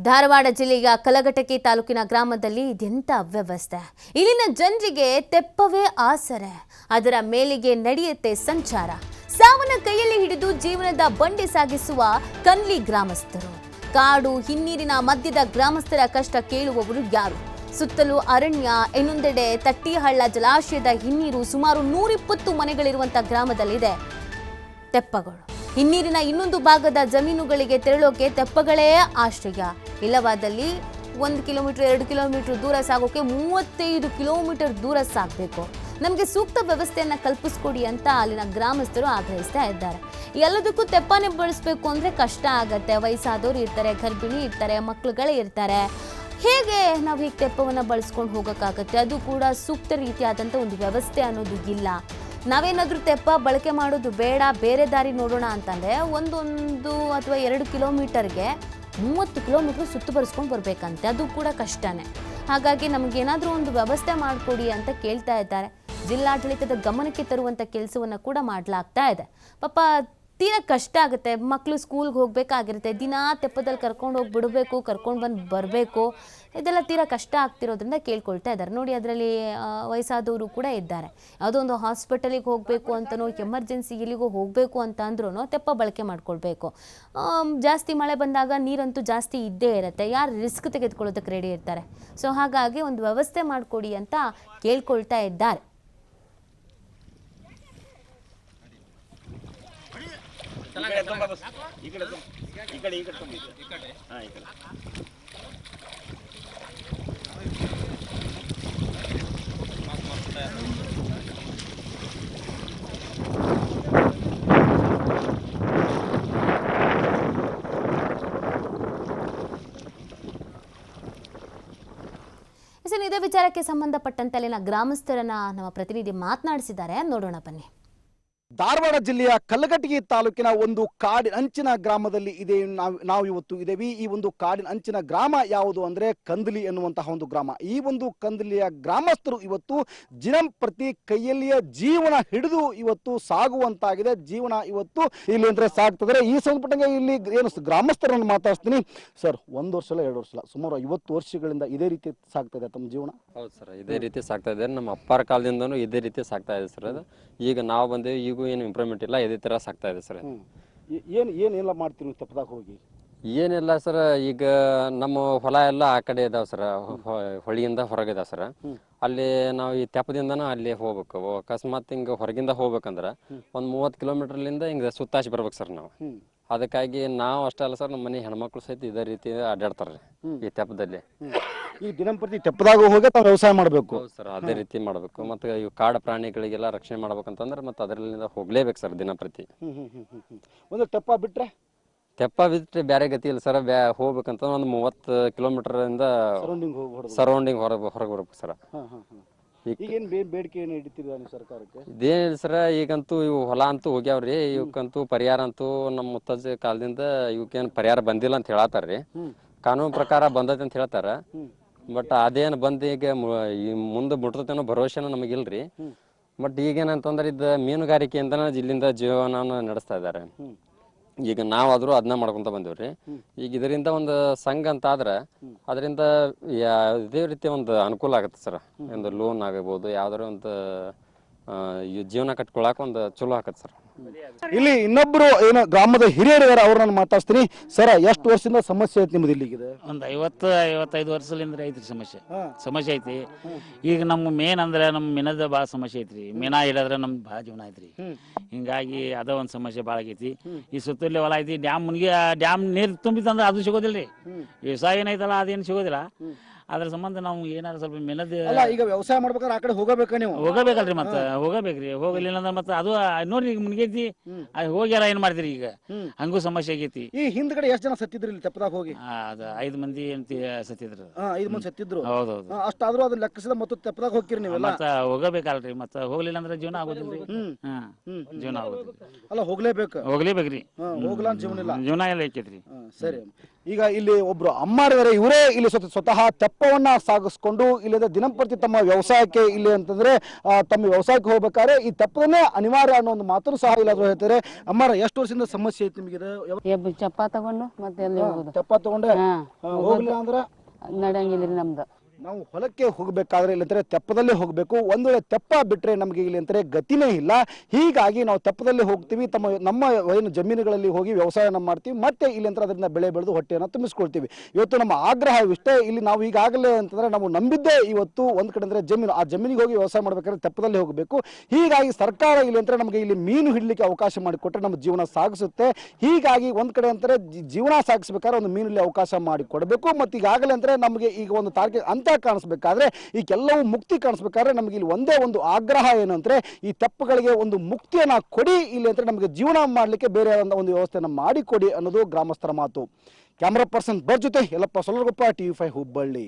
ಧಾರವಾಡ ಜಿಲ್ಲೆಯ ಕಲಘಟಕಿ ತಾಲೂಕಿನ ಗ್ರಾಮದಲ್ಲಿ ಇದೆಂಥ ಅವ್ಯವಸ್ಥೆ. ಇಲ್ಲಿನ ಜನರಿಗೆ ತೆಪ್ಪವೇ ಆಸರೆ. ಅದರ ಮೇಲಿಗೆ ನಡೆಯುತ್ತೆ ಸಂಚಾರ. ಸಾವನ ಕೈಯಲ್ಲಿ ಹಿಡಿದು ಜೀವನದ ಬಂಡಿ ಸಾಗಿಸುವ ಕನ್ಲಿ ಗ್ರಾಮಸ್ಥರು. ಕಾಡು, ಹಿನ್ನೀರಿನ ಮಧ್ಯದ ಗ್ರಾಮಸ್ಥರ ಕಷ್ಟ ಕೇಳುವವರು ಯಾರು? ಸುತ್ತಲೂ ಅರಣ್ಯ, ಇನ್ನೊಂದೆಡೆ ತಟ್ಟಿಹಳ್ಳ ಜಲಾಶಯದ ಹಿನ್ನೀರು ಸುಮಾರು ನೂರಿಪ್ಪತ್ತು ಮನೆಗಳಿರುವಂಥ ಗ್ರಾಮದಲ್ಲಿದೆ ತೆಪ್ಪಗಳು. ಹಿನ್ನೀರಿನ ಇನ್ನೊಂದು ಭಾಗದ ಜಮೀನುಗಳಿಗೆ ತೆರಳೋಕೆ ತೆಪ್ಪಗಳೇ ಆಶ್ರಯ. ಇಲ್ಲವಾದಲ್ಲಿ ಒಂದು ಕಿಲೋಮೀಟರ್, ಎರಡು ಕಿಲೋಮೀಟರ್ ದೂರ ಸಾಗೋಕ್ಕೆ ಮೂವತ್ತೈದು ಕಿಲೋಮೀಟರ್ ದೂರ ಸಾಗಬೇಕು ನಮಗೆ ಸೂಕ್ತ ವ್ಯವಸ್ಥೆಯನ್ನು ಕಲ್ಪಿಸ್ಕೊಡಿ ಅಂತ ಅಲ್ಲಿನ ಗ್ರಾಮಸ್ಥರು ಆಗ್ರಹಿಸ್ತಾ ಇದ್ದಾರೆ. ಎಲ್ಲದಕ್ಕೂ ತೆಪ್ಪನೇ ಬಳಸಬೇಕು ಅಂದರೆ ಕಷ್ಟ ಆಗತ್ತೆ. ವಯಸ್ಸಾದವರು ಇರ್ತಾರೆ, ಗರ್ಭಿಣಿ ಇರ್ತಾರೆ, ಮಕ್ಳುಗಳೇ ಇರ್ತಾರೆ. ಹೇಗೆ ನಾವು ಹೀಗೆ ತೆಪ್ಪವನ್ನು ಬಳಸ್ಕೊಂಡು ಹೋಗೋಕ್ಕಾಗತ್ತೆ ಅದು ಕೂಡ ಸೂಕ್ತ ರೀತಿಯಾದಂಥ ಒಂದು ವ್ಯವಸ್ಥೆ ಅನ್ನೋದು ಇಲ್ಲ. ನಾವೇನಾದರೂ ತೆಪ್ಪ ಬಳಕೆ ಮಾಡೋದು ಬೇಡ, ಬೇರೆ ದಾರಿ ನೋಡೋಣ ಅಂತಂದರೆ ಒಂದೊಂದು ಅಥವಾ ಎರಡು ಕಿಲೋಮೀಟರ್ಗೆ ಮೂವತ್ತು ಕಿಲೋಮೀಟರ್ ಸುತ್ತು ಬರಬೇಕಂತೆ. ಬರ್ಬೇಕಂತೆ ಅದು ಕೂಡ ಕಷ್ಟನೇ. ಹಾಗಾಗಿ ನಮಗೇನಾದರೂ ಒಂದು ವ್ಯವಸ್ಥೆ ಮಾಡಿಕೊಡಿ ಅಂತ ಕೇಳ್ತಾ ಇದ್ದಾರೆ. ಜಿಲ್ಲಾಡಳಿತದ ಗಮನಕ್ಕೆ ತರುವಂಥ ಕೆಲಸವನ್ನು ಕೂಡ ಮಾಡಲಾಗ್ತಾ ಇದೆ. ಪಾಪ ತೀರಾ ಕಷ್ಟ ಆಗುತ್ತೆ. ಮಕ್ಕಳು ಸ್ಕೂಲ್ಗೆ ಹೋಗಬೇಕಾಗಿರುತ್ತೆ. ದಿನಾ ತೆಪ್ಪದಲ್ಲಿ ಕರ್ಕೊಂಡು ಹೋಗಿ ಬಿಡಬೇಕು, ಕರ್ಕೊಂಡು ಬಂದು ಬರಬೇಕು. ಇದೆಲ್ಲ ತೀರಾ ಕಷ್ಟ ಆಗ್ತಿರೋದ್ರಿಂದ ಕೇಳ್ಕೊಳ್ತಾ ಇದ್ದಾರೆ. ನೋಡಿ, ಅದರಲ್ಲಿ ವಯಸ್ಸಾದವರು ಕೂಡ ಇದ್ದಾರೆ. ಯಾವುದೋ ಒಂದು ಹಾಸ್ಪಿಟಲಿಗೆ ಹೋಗಬೇಕು ಅಂತನೋ ಎಮರ್ಜೆನ್ಸಿ ಎಲ್ಲಿಗೋ ಹೋಗಬೇಕು ಅಂತ ಅಂದ್ರೂ ತೆಪ್ಪ ಬಳಕೆ ಮಾಡ್ಕೊಳ್ಬೇಕು. ಜಾಸ್ತಿ ಮಳೆ ಬಂದಾಗ ನೀರಂತೂ ಜಾಸ್ತಿ ಇದ್ದೇ ಇರುತ್ತೆ. ಯಾರು ರಿಸ್ಕ್ ತೆಗೆದುಕೊಳ್ಳೋದಕ್ಕೆ ರೆಡಿ ಇರ್ತಾರೆ? ಸೊ ಹಾಗಾಗಿ ಒಂದು ವ್ಯವಸ್ಥೆ ಮಾಡಿಕೊಡಿ ಅಂತ ಕೇಳ್ಕೊಳ್ತಾ ಇದ್ದಾರೆ. ಈ ಕಡೆ ತುಂಬ ಬಸ್. ಈ ಕಡೆ ತುಂಬ. ಈ ಕಡೆ ಈ ಕಡೆ ತುಂಬ. ಹಾ, ಈ ಕಡೆ. ಇದೇ ವಿಚಾರಕ್ಕೆ ಸಂಬಂಧಪಟ್ಟಂತೆ ಅಲ್ಲಿನ ಗ್ರಾಮಸ್ಥರನ್ನ ನಮ್ಮ ಪ್ರತಿನಿಧಿ ಮಾತನಾಡಿಸಿದ್ದಾರೆ. ನೋಡೋಣ ಬನ್ನಿ. ಧಾರವಾಡ ಜಿಲ್ಲೆಯ ಕಲ್ಲಗಟ್ಟಿಗೆ ತಾಲೂಕಿನ ಒಂದು ಕಾಡಿನ ಅಂಚಿನ ಗ್ರಾಮದಲ್ಲಿ ಇದೆ ನಾವು ಇವತ್ತು ಇದ್ದೇವೆ ಈ ಒಂದು ಕಾಡಿನ ಅಂಚಿನ ಗ್ರಾಮ ಯಾವುದು ಅಂದ್ರೆ ಕಂದಲಿ ಎನ್ನುವಂತಹ ಒಂದು ಗ್ರಾಮ. ಈ ಒಂದು ಕಂದಲಿಯ ಗ್ರಾಮಸ್ಥರು ಇವತ್ತು ದಿನಂಪ್ರತಿ ಕೈಯಲ್ಲಿಯ ಜೀವನ ಹಿಡಿದು ಇವತ್ತು ಸಾಗುವಂತಾಗಿದೆ. ಜೀವನ ಇವತ್ತು ಇಲ್ಲಿ ಅಂದ್ರೆ ಸಾಗ್ತದೆ. ಈ ಸಂಬಂಧಪಟ್ಟಂಗೆ ಇಲ್ಲಿ ಏನು ಗ್ರಾಮಸ್ಥರನ್ನು ಮಾತಾಡ್ತೀನಿ ಸರ್, ಒಂದು ವರ್ಷ ಅಲ್ಲ, ಎರಡು ವರ್ಷ ಅಲ್ಲ, ಸುಮಾರು ಐವತ್ತು ವರ್ಷಗಳಿಂದ ಇದೇ ರೀತಿ ಸಾಗ್ತದೆ ತಮ್ಮ ಜೀವನ? ಹೌದು ಸರ್, ಇದೇ ರೀತಿ ಸಾಗ್ತಾ ಇದೆ. ನಮ್ಮ ಅಪ್ಪಾರ ಕಾಲದಿಂದನೂ ಇದೇ ರೀತಿ ಸಾಗ್ತಾ ಇದೆ ಸರ್ ಈಗ ನಾವು ಬಂದೇವಿ, ಈಗೂ ಏನು ಇಂಪ್ರೂವ್ಮೆಂಟ್ ಇಲ್ಲ ಇದೇ ತರ ಸಾಕ್ತಾ ಇದೆ ಸರ್ ಏನು ಏನೆಲ್ಲ ಮಾಡ್ತೀರಿ ತಪ್ಪದಾಗ ಹೋಗಿ? ಏನಿಲ್ಲ ಸರ್ ಈಗ ನಮ್ಮ ಹೊಲ ಎಲ್ಲ ಆ ಕಡೆ ಇದಾವ ಸರ್ ಹೊಳಿಯಿಂದ ಹೊರಗೆ ಇದಾವೆ ಸರ್ ಅಲ್ಲಿ ನಾವು ಈ ತೆಪ್ಪದಿಂದನ ಅಲ್ಲಿ ಹೋಗ್ಬೇಕು. ಅಕಸ್ಮಾತ್ ಹಿಂಗ ಹೊರಗಿಂದ ಹೋಗ್ಬೇಕಂದ್ರೆ ಒಂದು ಮೂವತ್ತು ಕಿಲೋಮೀಟರ್ಲಿಂದ ಹಿಂಗೆ ಸುತ್ತಾಸಿ ಬರ್ಬೇಕು ಸರ್ ನಾವು. ಅದಕ್ಕಾಗಿ ನಾವು ಅಷ್ಟೇ ಅಲ್ಲ ಸರ್ ನಮ್ಮ ಮನೆ ಹೆಣ್ಮಕ್ಳು ಸಹಿತ ಇದೇ ರೀತಿ ಅಡ್ಡಾಡ್ತಾರೆ ಈ ತೆಪ್ಪದಲ್ಲಿ. ಈ ದಿನಂಪ್ರತಿ ತೆಪ್ಪದಾಗ ಹೋಗಿ ತಾವು ವ್ಯವಸಾಯ ಮಾಡಬೇಕು. ಹೌದು ಸರ್ ಅದೇ ರೀತಿ ಮಾಡಬೇಕು. ಮತ್ತೆ ಇವು ಕಾಡು ಪ್ರಾಣಿಗಳಿಗೆಲ್ಲ ರಕ್ಷಣೆ ಮಾಡ್ಬೇಕಂತಂದ್ರೆ ಮತ್ತೆ ಅದರಲ್ಲಿಂದ ಹೋಗ್ಲೇಬೇಕು ಸರ್ ದಿನಂಪ್ರತಿ. ಒಂದು ತೆಪ್ಪ ಬಿಟ್ರೆ? ತೆಪ್ಪ ಬಿಟ್ಟರೆ ಬೇರೆ ಗತಿ ಇಲ್ಲ ಸರ್ ಬ್ಯಾ ಹೋಗ್ಬೇಕಂತಂದ್ರೆ ಒಂದು ಮೂವತ್ತು ಕಿಲೋಮೀಟರಿಂದ ಸರೌಂಡಿಂಗ್ ಹೋಗಿ ಹೊಡೆದು ಸರೌಂಡಿಂಗ್ ಹೊರಗೆ ಹೊರಗೆ ಬರ್ಬೇಕು ಸರ್. ಈಗ ಈಗ ಏನ್ ಬೇಡಿಕೆ ಏನು ಇಡ್ತೀರಿ ನೀವು ಸರ್ಕಾರಕ್ಕೆ? ಇದೇನಿಲ್ಲ ಸರ್ ಈಗಂತೂ ಇವು ಹೊಲ ಅಂತೂ ಹೋಗ್ಯಾವ್ರಿ ಇವಕ್ಕಂತೂ ಪರಿಹಾರ ಅಂತೂ ನಮ್ಮ ಮುತ್ತಜ್ಜ ಕಾಲದಿಂದ ಇವಕ್ಕೇನು ಪರಿಹಾರ ಬಂದಿಲ್ಲ ಅಂತ ಹೇಳತ್ತಾರ್ರಿ. ರೀ ಕಾನೂನು ಪ್ರಕಾರ ಬಂದೈತೆ ಅಂತ ಹೇಳ್ತಾರ ಬಟ್ ಅದೇನು ಬಂದ ಈಗ ಮು- ಈ ಮುಂದೆ ಮುಟ್ತೇನೋ ಭರವಸೆನೂ ನಮಗಿಲ್ರಿ. ಬಟ್ ಈಗೇನಂತಂದ್ರೆ ಇದು ಮೀನುಗಾರಿಕೆಯಿಂದನೇ ಇಲ್ಲಿಂದ ಜೀವನವನ್ನು ನಡೆಸ್ತಾ ಇದ್ದಾರೆ ಈಗ ನಾವಾದ್ರೂ ಅದನ್ನ ಮಾಡ್ಕೊಂತ ಬಂದೇವ್ರಿ. ಈಗ ಇದರಿಂದ ಒಂದು ಸಂಘ ಅಂತ ಆದ್ರೆ ಅದರಿಂದ ಇದೇ ರೀತಿ ಒಂದು ಅನುಕೂಲ ಆಗುತ್ತೆ ಸರ್. ಒಂದು ಲೋನ್ ಆಗಬಹುದು ಯಾವ್ದಾರ ಒಂದು ಆ, ಈ ಜೀವನ ಕಟ್ಕೊಳಕ್ ಒಂದು ಚಲೋ ಆಗತ್ತೆ ಸರ್. ಇಲ್ಲಿ ಇನ್ನೊಬ್ರು ಏನು ಗ್ರಾಮದ ಹಿರಿಯರು ಇದಾರೆ ಅವ್ರನ್ನ ಮಾತಾಡ್ತೀನಿ ಸರ ಎಷ್ಟು ವರ್ಷದಿಂದ ಸಮಸ್ಯೆ ಐತಿ ನಿಮ್ದು ಇಲ್ಲಿಗಿದೆ? ಒಂದು ಐವತ್ತು ಐವತ್ತೈದು ವರ್ಷದಿಂದ ಐತ್ರಿ ಸಮಸ್ಯೆ. ಸಮಸ್ಯೆ ಐತಿ. ಈಗ ನಮ್ಮ ಮೇನ್ ಅಂದ್ರೆ ನಮ್ಮ ಮಿನದ ಭಾಳ ಸಮಸ್ಯೆ ಐತ್ರಿ. ಮೀನ ಇಲ್ಲದ್ರೆ ನಮ್ಗೆ ಭಾಳ ಜೀವನ ಐತ್ರಿ. ಹಿಂಗಾಗಿ ಅದ ಒಂದು ಸಮಸ್ಯೆ ಭಾಳ ಆಗೈತಿ. ಈ ಸುತ್ತಲೇ ಹೊಲ ಐತಿ ಡ್ಯಾಮ್ ಮುನ್ಗಿ ಡ್ಯಾಮ್ ನೀರು ತುಂಬಿತಂದ್ರೆ ಅದು ಸಿಗೋದಿಲ್ಲ ರೀ ವ್ಯವಸಾಯ ಏನೈತಲ್ಲ ಅದೇನು ಸಿಗೋದಿಲ್ಲ. ಅದ್ರ ಸಂಬಂಧ ನಾವು ಏನಾದ್ರು ಸ್ವಲ್ಪ ಅಲ್ಲ ಈಗ ವ್ಯವಸಾಯ ಮಾಡ್ಬೇಕಾದ್ರೆ ಆ ಕಡೆ ಹೋಗಬೇಕ ನೀವು? ಹೋಗಬೇಕಲ್ರಿ ಮತ್ತೆ ಹೋಗಬೇಕ್ರಿ. ಹೋಗಲಿಲ್ಲ ಅಂದ್ರೆ ಮತ್ತೆ ಅದು ನೋಡ್ರಿ ಈಗ ಮುನ್ಗೈತಿ ಅದು ಹೋಗ್ಯಾರ ಏನ್ ಮಾಡ್ತೀರಿ ಈಗ? ಹಂಗೂ ಸಮಸ್ಯೆ ಆಗೈತಿ. ಈ ಹಿಂದ್ಗಡೆ ಎಷ್ಟ್ ಜನ ಸತ್ತಿದ್ರಿ ಇಲ್ಲಿ ತಪ್ಪದಾಗ ಹೋಗಿ? ಆ, ಐದ್ ಐದು ಮಂದಿ ಅಂತ ಸತ್ತಿದ್ರು. ಐದ್ ಐದು ಮಂದಿ ಸತ್ತಿದ್ರು. ಹೌದು ಹಾ, ಅಷ್ಟಾದ್ರೂ ಅದನ್ನ ಲೆಕ್ಕಿಸಿದ ಮತ್ತು ತಪ್ಪದಾಗ ಹೋಗ್ತೀರಿ ನೀವೆಲ್ಲ? ಮತ್ತ ಹೋಗಬೇಕಲ್ರಿ ಮತ್ತ ಹೋಗ್ಲಿಲ್ಲ ಅಂದ್ರೆ ಜೀವನ ಆಗೋದಿಲ್ರಿ. ಹ್ಮ್. ಹಾ ಹ್ಮ್. ಜೀವನ ಆಗೋದಿಲ್ಲ ಅಲ್ಲ ಹೋಗ್ಲೇಬೇಕು? ಹೋಗ್ಲೇಬೇಕ್ರಿ. ಹಾ ಹೋಗ್ಲಾ ಅಂತ ಜೀವನ ಇಲ್ಲ. ಜೀವನ ಎಲ್ಲ ಐಕೈತ್ರಿ ಹಾ, ಸರಿ. ಈಗ ಇಲ್ಲಿ ಒಬ್ರು ಅಮ್ಮಾರಿದ್ದಾರೆ ಇವರೇ ಇಲ್ಲಿ ಸ್ವತಃ ಸ್ವತಃ ತೆಪ್ಪ ತೆಪ್ಪವನ್ನ ಸಾಗಿಸ್ಕೊಂಡು ಇಲ್ಲದ ದಿನಂಪ್ರತಿ ತಮ್ಮ ವ್ಯವಸಾಯಕ್ಕೆ ಇಲ್ಲಿ ಅಂತಂದ್ರೆ ತಮ್ಮ ವ್ಯವಸಾಯಕ್ಕೆ ಹೋಗ್ಬೇಕಾದ್ರೆ ಈ ತಪ್ಪದನ್ನೇ ಅನಿವಾರ್ಯ ಅನ್ನೋ ಒಂದು ಮಾತು ಸಹ ಇಲ್ಲಾದ್ರು ಹೇಳ್ತಾರೆ. ಅಮ್ಮಾರ ಎಷ್ಟು ವರ್ಷದಿಂದ ಸಮಸ್ಯೆ ಐತಿ ನಿಮಗೆ ಚಪ್ಪ ತಗೊಂಡು ಮತ್ತೆ ಚಪ್ಪ ತಗೊಂಡೆ? ಹೋಗ್ಲಿಲ್ಲ ಅಂದ್ರೆ? ನಡಂಗಿಲ್ಲ ನಮ್ದು. ನಾವು ಹೊಲಕ್ಕೆ ಹೋಗಬೇಕಾದ್ರೆ ಇಲ್ಲಂದ್ರೆ ತೆಪ್ಪದಲ್ಲೇ ಹೋಗಬೇಕು. ಒಂದು ವೇಳೆ ತೆಪ್ಪ ಬಿಟ್ಟರೆ ನಮಗೆ ಇಲ್ಲಿ ಅಂದರೆ ಗತಿನೇ ಇಲ್ಲ. ಹೀಗಾಗಿ ನಾವು ತೆಪ್ಪದಲ್ಲೇ ಹೋಗ್ತೀವಿ, ತಮ್ಮ ನಮ್ಮ ಏನು ಜಮೀನುಗಳಲ್ಲಿ ಹೋಗಿ ವ್ಯವಸಾಯನ ಮಾಡ್ತೀವಿ, ಮತ್ತೆ ಇಲ್ಲಿ ಅದರಿಂದ ಬೆಳೆ ಬೆಳೆದು ಹೊಟ್ಟೆಯನ್ನು ತುಂಬಿಸ್ಕೊಳ್ತೀವಿ. ಇವತ್ತು ನಮ್ಮ ಆಗ್ರಹವಿಷ್ಟೇ, ಇಲ್ಲಿ ನಾವು ಈಗಾಗಲೇ ಅಂತಂದ್ರೆ ನಾವು ನಂಬಿದ್ದೇ ಇವತ್ತು ಒಂದು ಕಡೆ ಅಂದರೆ ಜಮೀನು, ಆ ಜಮೀನಿಗೆ ಹೋಗಿ ವ್ಯವಸಾಯ ಮಾಡ್ಬೇಕಾದ್ರೆ ತೆಪ್ಪದಲ್ಲೇ ಹೋಗಬೇಕು. ಹೀಗಾಗಿ ಸರ್ಕಾರ ಇಲ್ಲಿ ಅಂದರೆ ನಮಗೆ ಇಲ್ಲಿ ಮೀನು ಹಿಡಲಿಕ್ಕೆ ಅವಕಾಶ ಮಾಡಿಕೊಟ್ರೆ ನಮ್ಮ ಜೀವನ ಸಾಗಿಸುತ್ತೆ. ಹೀಗಾಗಿ ಒಂದು ಕಡೆ ಅಂದರೆ ಜೀವನ ಸಾಗಿಸ್ಬೇಕಾದ್ರೆ ಒಂದು ಮೀನಲ್ಲಿ ಅವಕಾಶ ಮಾಡಿಕೊಡಬೇಕು. ಮತ್ತು ಈಗಾಗಲೇ ಅಂದರೆ ನಮಗೆ ಈಗ ಒಂದು ತಾರ್ಕೆ ಅಂತ ಕಾಣಿಸ್ಬೇಕಾದ್ರೆ ಈ ಕೆಲವು ಮುಕ್ತಿ ಕಾಣಿಸ್ಬೇಕಾದ್ರೆ ನಮಗೆ ಇಲ್ಲಿ ಒಂದೇ ಒಂದು ಆಗ್ರಹ ಏನು ಅಂದರೆ ಈ ತಪ್ಪುಗಳಿಗೆ ಒಂದು ಮುಕ್ತಿಯನ್ನ ಕೊಡಿ ಇಲ್ಲಿ ಅಂದರೆ ನಮಗೆ ಜೀವನ ಮಾಡಲಿಕ್ಕೆ ಬೇರೆ ಒಂದು ವ್ಯವಸ್ಥೆಯನ್ನು ಮಾಡಿಕೊಡಿ ಅನ್ನೋದು ಗ್ರಾಮಸ್ಥರ ಮಾತು. ಕ್ಯಾಮ್ರಾ ಪರ್ಸನ್ ಬರ್ ಜೊತೆ ಎಲ್ಲಪ್ಪ ಸೊಲಗೊಪ್ಪ ಟಿ ಫೈವ್ ಹುಬ್ಬಳ್ಳಿ.